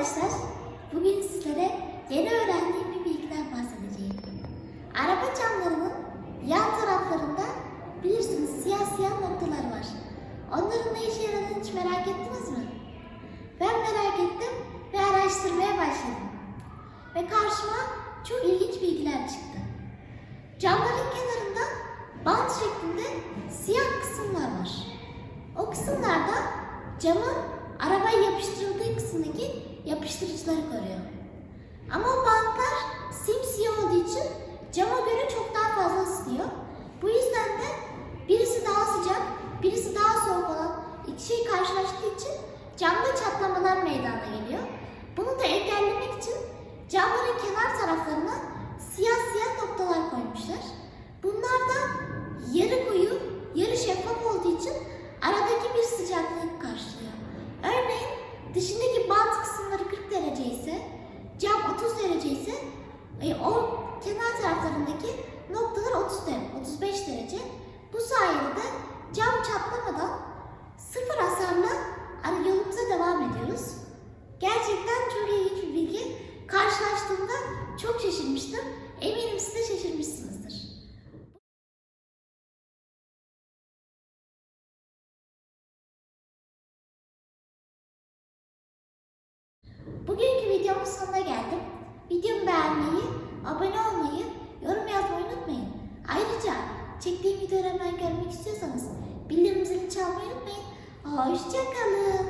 arkadaşlar. Bugün sizlere yeni öğrendiğim bir bilgiden bahsedeceğim. Araba camlarının yan taraflarında bilirsiniz siyah siyah noktalar var. Onların ne işe yaradığını hiç merak ettiniz mi? Ben merak ettim ve araştırmaya başladım. Ve karşıma çok ilginç bilgiler çıktı. Camların kenarında bant şeklinde siyah kısımlar var. O kısımlarda camın arabaya yapıştırıldığı kısımdaki yapıştırıcıları koruyor. Ama o bantlar simsiyah olduğu için cama göre çok daha fazla ısınıyor. Bu yüzden de birisi daha sıcak, birisi daha soğuk olan iki şey karşılaştığı için camda çatlamalar meydana geliyor. Bunu da engellemek için camların kenar taraflarına siyah siyah noktalar koymuşlar. Bunlar da yarı koyu, yarı şeffaf olduğu için aradaki bir sıcaklığı karşılıyor. Örneğin dışındaki bant kısımları 40 derece ise, cam 30 derece ise e, o kenar taraflarındaki noktalar 30 derece, 35 derece. Bu sayede de cam çatlamadan sıfır hasarla yolumuza devam ediyoruz. Gerçekten çok ilginç bir bilgi. Karşılaştığımda çok şaşırmıştım. Eminim siz de şaşırmışsınızdır. Bugünkü videomun sonuna geldim. Videomu beğenmeyi, abone olmayı, yorum yazmayı unutmayın. Ayrıca çektiğim videoları hemen görmek istiyorsanız bildirim zilini çalmayı unutmayın. Hoşçakalın.